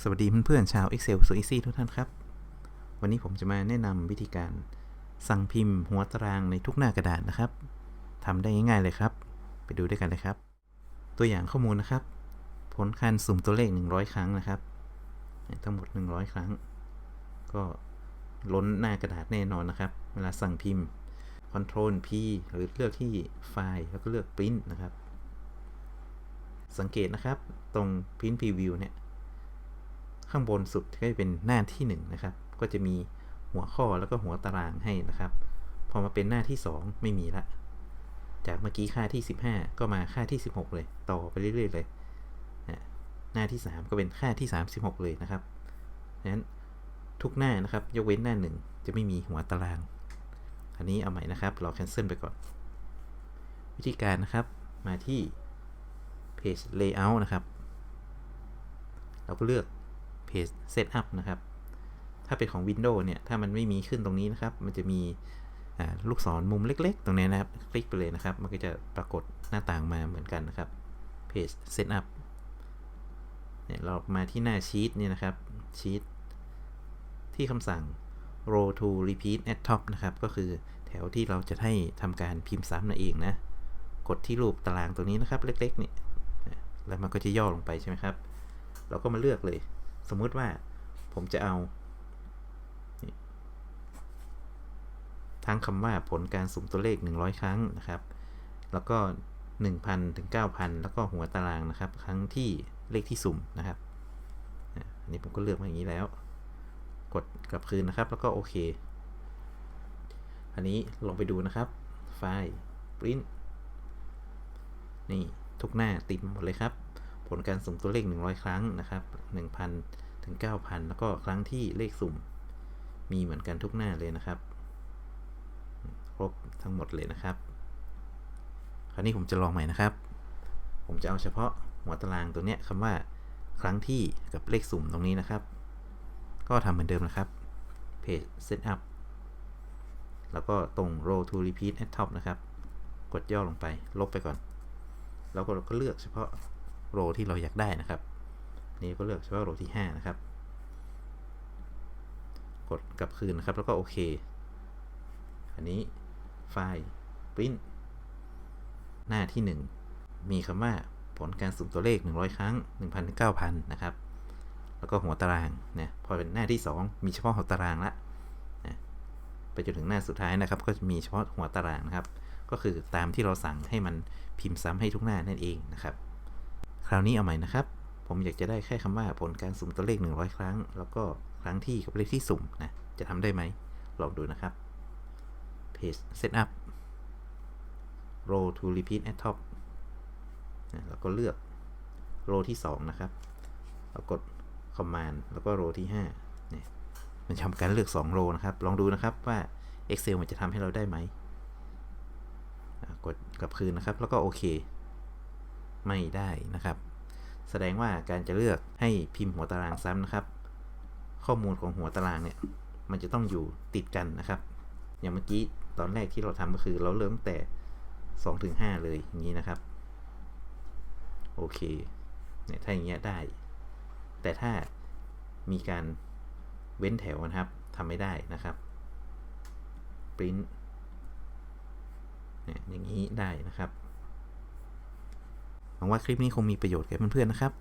สวัสดีเพื่อนๆชาว Excel สวยซี่ทุกท่านครับ วันนี้ผมจะมาแนะนำวิธีการสั่งพิมพ์หัวตารางในทุกหน้ากระดาษนะครับทำได้ง่ายๆเลยครับ ไปดูด้วยกันเลยครับ ตัวอย่างข้อมูลนะครับ ผลการสุ่มตัวเลข 100 ครั้งนะครับ ทั้งหมด 100 ครั้ง ก็ล้นหน้ากระดาษแน่นอนนะครับ เวลาสั่งพิมพ์ Ctrl P หรือเลือกที่ไฟล์แล้วก็เลือก Print นะครับ สังเกตนะครับตรง Print Preview เนี่ย ข้างบนสุดก็จะเป็นหน้าที่ 1 นะครับ ก็จะมีหัวข้อแล้วก็หัวตารางให้นะครับ พอมาเป็นหน้าที่ 2 ไม่มีละ จากเมื่อกี้ค่าที่ 15 ก็มาค่าที่ 16 เลย ต่อไปเรื่อย ๆ เลย หน้าที่ 3 ก็เป็นค่าที่ 36 เลยนะครับดังนั้นทุกหน้านะครับ ยกเว้นหน้า 1 จะไม่มีหัวตาราง อันนี้เอาใหม่นะครับ เรา cancel ไปก่อน วิธีการนะครับ มาที่ page layout นะครับ เราก็เลือก page setup นะครับ ถ้าเป็นของ Windows เนี่ย ถ้ามันไม่มีขึ้นตรงนี้นะครับ มันจะมีลูกศรมุมเล็ก ๆ ตรงนี้นะครับ คลิกไปเลยนะครับ มันก็จะปรากฏหน้าต่างมาเหมือนกันนะครับ page setup เนี่ยเรามาที่หน้าชีตเนี่ยนะครับชีตที่คำสั่ง row to repeat at top นะครับ ก็คือแถวที่เราจะให้ทำการพิมพ์ซ้ำนั่นเองนะ กดที่รูปตารางตรงนี้นะครับ เล็กๆนี่แล้วมันก็จะย่อลงไปใช่ไหมครับ เราก็มาเลือกเลย สมมุติว่าผมจะเอาทั้งคำว่าผลการสุ่มตัวเลข 100 ครั้งนะครับ แล้วก็ 1,000 ถึง 9,000 แล้วก็หัวตารางนะครับ ครั้งที่เลขที่สุ่มนะครับ อันนี้ผมก็เลือกมาอย่างนี้แล้ว กดกลับคืนนะครับ แล้วก็โอเค อันนี้ลองไปดูนะครับ ไฟล์ print นี่ ทุกหน้าติดหมดเลยครับ ผลการสุ่มตัวเลข 100 ครั้งนะครับ 1,000 ถึง 9,000 แล้วก็ครั้งที่เลขสุ่ม มีเหมือนกันทุกหน้าเลยนะครับ ครบทั้งหมดเลยนะครับ คราวนี้ผมจะลองใหม่นะครับ ผมจะเอาเฉพาะหัวตารางตัวเนี้ยคำว่าครั้งที่กับเลขสุ่มตรงนี้นะครับ ก็ทำเหมือนเดิมนะครับ page setup แล้วก็ตรง row to repeat at top นะครับ กดย่อลงไป ลบไปก่อน แล้วก็เราก็เลือกเฉพาะ โรที่เราอยากได้นะครับ นี่ก็เลือกเฉพาะโรที่ 5 นะครับ กดกลับคืนนะครับ แล้วก็โอเค อันนี้ไฟล์ print หน้าที่ 1 มีคำว่าผลการสุ่มตัวเลข 100 ครั้ง 1,000-9,000 นะครับ แล้วก็หัวตารางนะพอเป็นหน้าที่ 2 มีเฉพาะหัวตารางละนะไปจนถึงหน้าสุดท้ายนะครับ ก็จะมีเฉพาะหัวตารางนะครับ ก็คือตามที่เราสั่งให้มันพิมพ์ซ้ำให้ทุกหน้านั่นเองนะครับ คราวนี้เอาใหม่นะครับ ผมอยากจะได้แค่คำว่าผลการสุ่มตัวเลข 100 ครั้ง แล้วก็ครั้งที่กับเลขที่สุ่มนะ จะทำได้ไหม ลองดูนะครับ page setup row to repeat at top นะแล้วก็เลือก row ที่ 2 นะครับ แล้วกด command แล้วก็ row ที่5เนี่ยมันทำการเลือก2 row นะครับ ลองดูนะครับว่า Excel มันจะทำให้เราได้ไหม กดกลับคืนนะครับ แล้วก็โอเค ไม่ได้นะครับ แสดงว่าการจะเลือกให้พิมพ์หัวตารางซ้ำนะครับ ข้อมูลของหัวตารางเนี่ยมันจะต้องอยู่ติดกันนะครับ อย่างเมื่อกี้ตอนแรกที่เราทำก็คือเราเริ่มแต่2ถึง5เลยอย่างนี้นะครับ โอเคเนี่ยถ้าอย่างเงี้ยได้ แต่ถ้ามีการเว้นแถวนะครับทำไม่ได้นะครับ print เนี่ยอย่างนี้ได้นะครับ วังว่าคลิปนี้คงมีประโยชน์แก่เพื่อนๆนะครับ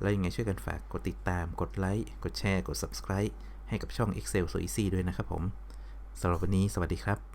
แล้วยังไงช่วยกันฝากกดติดตาม กดไลค์ กดแชร์ กด subscribe ให้กับช่อง Excel so easy ด้วยนะครับผมสำหรับวันนี้สวัสดีครับ